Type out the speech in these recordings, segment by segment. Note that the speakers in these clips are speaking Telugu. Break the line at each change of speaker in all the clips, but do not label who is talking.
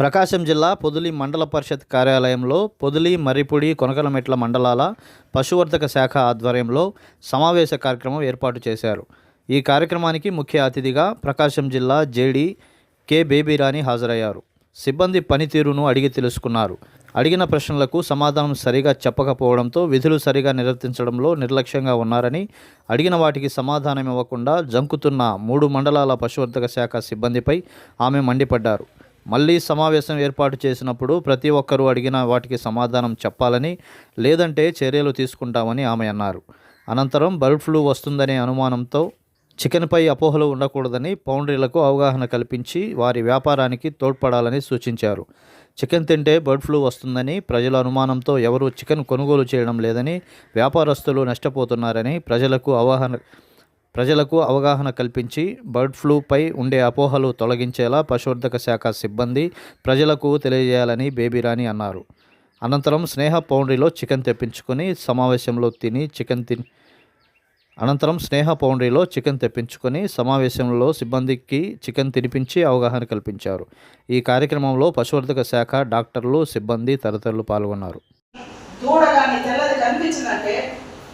ప్రకాశం జిల్లా పొదిలి మండల పరిషత్ కార్యాలయంలో పొదిలి మర్రిపూడి కొనకలమెట్ల మండలాల పశువర్ధక శాఖ ఆధ్వర్యంలో సమావేశ కార్యక్రమం ఏర్పాటు చేశారు. ఈ కార్యక్రమానికి ముఖ్య అతిథిగా ప్రకాశం జిల్లా జేడీ కె బేబీరాణి హాజరయ్యారు. సిబ్బంది పనితీరును అడిగి తెలుసుకున్నారు. అడిగిన ప్రశ్నలకు సమాధానం సరిగా చెప్పకపోవడంతో విధులు సరిగా నిర్వర్తించడంలో నిర్లక్ష్యంగా ఉన్నారని అడిగిన వాటికి సమాధానం ఇవ్వకుండా జంకుతున్న మూడు మండలాల పశువర్ధక శాఖ సిబ్బందిపై ఆమె మండిపడ్డారు. మళ్ళీ సమావేశం ఏర్పాటు చేసినప్పుడు ప్రతి ఒక్కరూ అడిగిన వాటికి సమాధానం చెప్పాలని లేదంటే చర్యలు తీసుకుంటామని ఆమె అన్నారు. అనంతరం బర్డ్ ఫ్లూ వస్తుందనే అనుమానంతో చికెన్పై అపోహలు ఉండకూడదని పౌండ్రీలకు అవగాహన కల్పించి వారి వ్యాపారానికి తోడ్పడాలని సూచించారు. చికెన్ తింటే బర్డ్ ఫ్లూ వస్తుందని ప్రజల అనుమానంతో ఎవరూ చికెన్ కొనుగోలు చేయడం లేదని వ్యాపారస్తులు నష్టపోతున్నారని ప్రజలకు అవగాహన ప్రజలకు అవగాహన కల్పించి బర్డ్ ఫ్లూపై ఉండే అపోహలు తొలగించేలా పశువర్ధక శాఖ సిబ్బంది ప్రజలకు తెలియజేయాలని బేబీరాణి అన్నారు. అనంతరం స్నేహ పౌండ్రీలో చికెన్ తెప్పించుకొని సమావేశంలో తిని చికెన్ తిని అనంతరం స్నేహ పౌండ్రీలో చికెన్ తెప్పించుకొని సమావేశంలో సిబ్బందికి చికెన్ తినిపించి అవగాహన కల్పించారు. ఈ కార్యక్రమంలో పశువర్ధక శాఖ డాక్టర్లు సిబ్బంది తదితరులు పాల్గొన్నారు.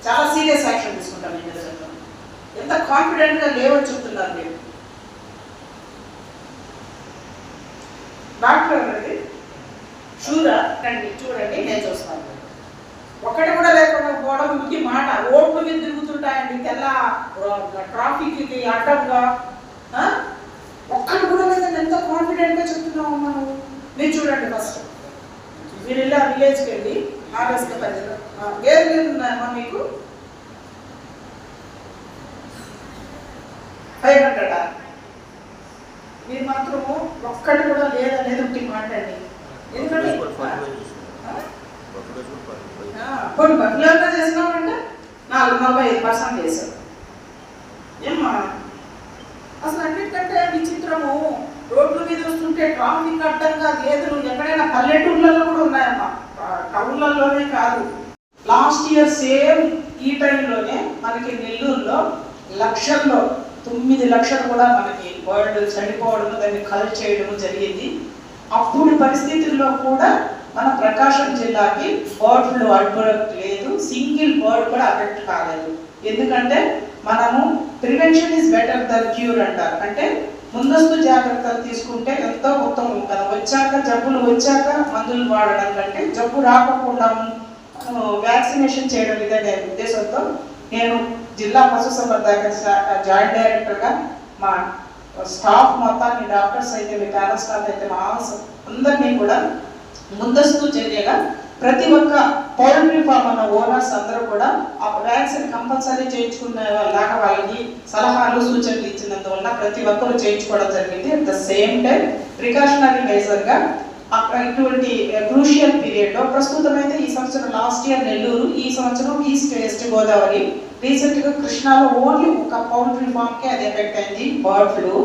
చాలా సీరియస్ యాక్షన్ తీసుకుంటాం ఈ ఎంత కాన్ఫిడెంట్గా లేవని చెప్తున్నారు మీరు? డాక్టర్ అన్నది షూరా రండి చూడండి నేను చూస్తాను. ఒక్కటి కూడా లేకుండా పోవడం ఇది మాట. ఓట్లు మీద తిరుగుతుంటాయండి తెల్ల ట్రాఫిక్కి అడ్డంగా. ఒక్కటి కూడా లేదండి ఎంత కాన్ఫిడెంట్గా చెప్తున్నావు మనం మీరు చూడండి ఫస్ట్ మీరు వెళ్ళి ఆ విలేజ్కి వెళ్ళి ఆర్ఎస్క పరిధిలో వేరు లేదు మీకు? హండ్రెడా మీరు మాత్రము ఒక్కటి కూడా లేదనేది ఒకటి మాట్లాడి ఎందుకంటే కొన్ని బట్టలంతా చేసినామంటే నాలుగు నలభై ఐదు పర్సెంట్ చేశారు ఏమ్మా? అసలు అన్నిటికంటే విచిత్రము. రోడ్ల మీద వస్తుంటే ట్రాఫిక్ అడ్డంగా గేదెలు ఎక్కడైనా పల్లెటూర్లలో కూడా ఉన్నాయమ్మా. టౌన్లలోనే కాదు. లాస్ట్ ఇయర్ సేమ్ ఈ టైంలోనే మనకి నెల్లూరులో లక్షల్లో తొమ్మిది లక్షలు కూడా మనకి వరల్డ్ చనిపోవడం దాన్ని కల్ చేయడం జరిగింది. అప్పుడు పరిస్థితుల్లో కూడా మన ప్రకాశం జిల్లాకి బర్డ్ ఫ్లూ అవుట్బ్రేక్ లేదు. సింగిల్ బర్డ్ కూడా అఫెక్ట్ కాలేదు. ఎందుకంటే మనము prevention is better than cure అంటారు. అంటే ముందస్తు జాగ్రత్తలు తీసుకుంటే ఎంతో ఉత్తమం కదా వచ్చాక జబ్బులు వచ్చాక మందులు వాడడం కంటే జబ్బు రాకుండా వ్యాక్సినేషన్ చేయడం ఇదే ఉద్దేశంతో నేను జిల్లా పశుసంవర్ధక శాఖ జాయింట్ డైరెక్టర్గా మా స్టాఫ్ మొత్తాన్ని డాక్టర్స్ అయితే మీ ప్యానల్ స్టాఫ్ అయితే మా అందరినీ కూడా ముందస్తు చర్యగా ప్రతి ఒక్క పౌల్ట్రీ ఫామ్ అన్న ఓనర్స్ అందరూ కూడా ఆ వ్యాక్సిన్ కంపల్సరీ చేయించుకునే లాగా వాళ్ళకి సలహాలు సూచనలు ఇచ్చినందువల్ల ప్రతి ఒక్కరు చేయించుకోవడం జరిగింది. At the same time precautionary మెజర్గా ఇటువంటి క్రూషియల్ పీరియడ్లో ప్రస్తుతం అయితే ఈ సంవత్సరం లాస్ట్ ఇయర్ నెల్లూరు ఈ సంవత్సరం ఈస్ట్ వెస్ట్ గోదావరి. రీసెంట్గా కృష్ణాలో ఓన్లీ ఒక పౌల్ట్రీ ఫామ్కే అది ఎఫెక్ట్ అయింది బర్డ్ ఫ్లూ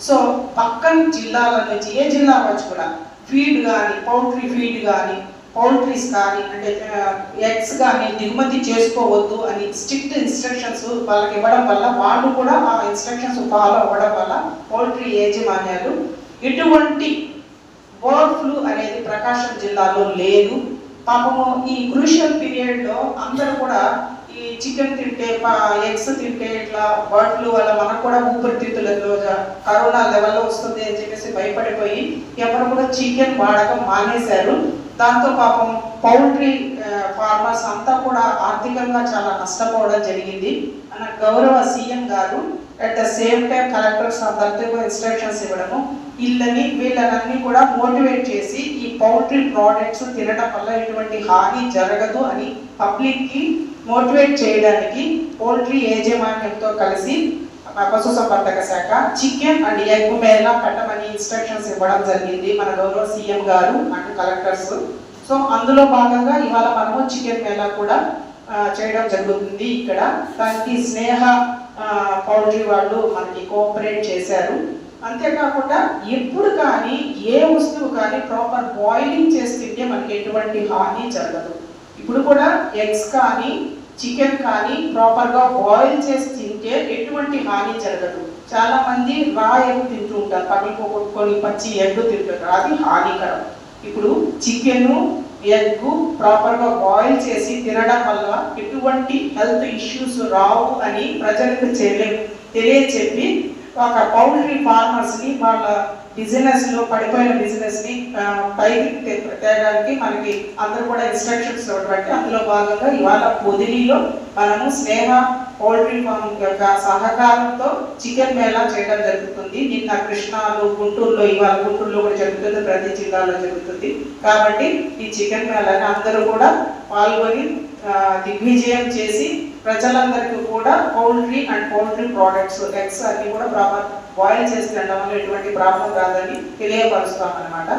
సో పక్కన జిల్లాల నుంచి ఏ జిల్లా వచ్చి కూడా ఫీడ్ కానీ పౌల్ట్రీ ఫీడ్ కానీ పౌల్ట్రీస్ కానీ అంటే ఎగ్స్ కానీ దిగుమతి చేసుకోవద్దు అని స్ట్రిక్ట్ ఇన్స్ట్రక్షన్స్ వాళ్ళకి ఇవ్వడం వల్ల వాళ్ళు కూడా ఆ ఇన్స్ట్రక్షన్స్ ఫాలో అవ్వడం వల్ల పౌల్ట్రీ యాజమాన్యాలు ఎటువంటి బర్డ్ ఫ్లూ అనేది ప్రకాశం జిల్లాలో లేదు. పాపము ఈ క్రూషియల్ పీరియడ్లో అందరూ కూడా ఈ చికెన్ తింటే ఎగ్స్ తింటే ఇట్లా బర్డ్ ఫ్లూ వల్ల మనకు కూడా ఊపిరితిత్తులలో కరోనా లెవెల్లో వస్తుంది అని చెప్పేసి భయపడిపోయి ఎవరు కూడా చికెన్ వాడకం మానేశారు. దాంతో పాపం పౌల్ట్రీ ఫార్మర్స్ అంతా కూడా ఆర్థికంగా చాలా నష్టపోవడం జరిగింది. అన్న గౌరవ సీఎం గారు at the same time collectors అందరితో ఇన్స్ట్రక్షన్స్ ఇవ్వడము. వీళ్ళని వీళ్ళనన్నీ కూడా మోటివేట్ చేసి ఈ పౌల్ట్రీ ప్రోడక్ట్స్ తినడం వల్ల ఎటువంటి హాని జరగదు అని పబ్లిక్కి మోటివేట్ చేయడానికి పౌల్ట్రీ యాజమాన్యంతో కలిసి పశుసంవర్ధక శాఖ చికెన్ అండ్ ఎగ్ మేళ పెట్టమని ఇన్స్ట్రక్షన్స్ ఇవ్వడం జరిగింది మన గౌరవ సీఎం గారు అండ్ కలెక్టర్స్ సో అందులో భాగంగా ఇవాళ మనము చికెన్ మేళా కూడా చేయడం జరుగుతుంది ఇక్కడ. దానికి స్నేహ ఆ, వాళ్ళు మనకి కోఆపరేట్ చేశారు. అంతేకాకుండా ఎప్పుడు కానీ ఏ వస్తువు కానీ ప్రాపర్ బాయిలింగ్ చేసి తింటే మనకి ఎటువంటి హాని జరగదు. ఇప్పుడు కూడా ఎగ్స్ కానీ చికెన్ కానీ ప్రాపర్గా బాయిల్ చేసి తింటే ఎటువంటి హాని జరగదు. చాలా మంది రా ఎగ్ తింటూ ఉంటారు. పగిలిపోగొట్టుకొని పచ్చి ఎగ్ తింటారు అది హానికరం. ఇప్పుడు చికెన్ ఎగ్ ప్రాపర్గా బాయిల్ చేసి తినడం వల్ల ఎటువంటి హెల్త్ ఇష్యూస్ రావు అని ప్రజలకు తెలియ తెలియచెప్పి ఒక పౌల్ట్రీ ఫార్మర్స్ని వాళ్ళ బిజినెస్లో పడిపోయిన బిజినెస్ని పైకి తేడానికి మనకి అందరూ కూడా ఇన్స్ట్రక్షన్స్ ఇవ్వబట్టి అందులో భాగంగా ఇవాళ పొదిలిలో మనము స్నేహ పౌల్ట్రీ ఫామ్ యొక్క సహకారంతో చికెన్ మేళా చేయడం జరుగుతుంది. నిన్న కృష్ణాలో గుంటూరులో ఇవాళ గుంటూరులో కూడా జరుగుతుంది. ప్రతి జిల్లాలో జరుగుతుంది. కాబట్టి ఈ చికెన్ మేళాని అందరూ కూడా పాల్గొని దిగ్విజయం చేసి ప్రజలందరికీ కూడా poultry and poultry products eggs అన్ని కూడా ప్రాపర్ బాయిల్ చేసి తినడం వల్ల ఎటువంటి ప్రాబ్లం రాదని తెలియపరుస్తాం అనమాట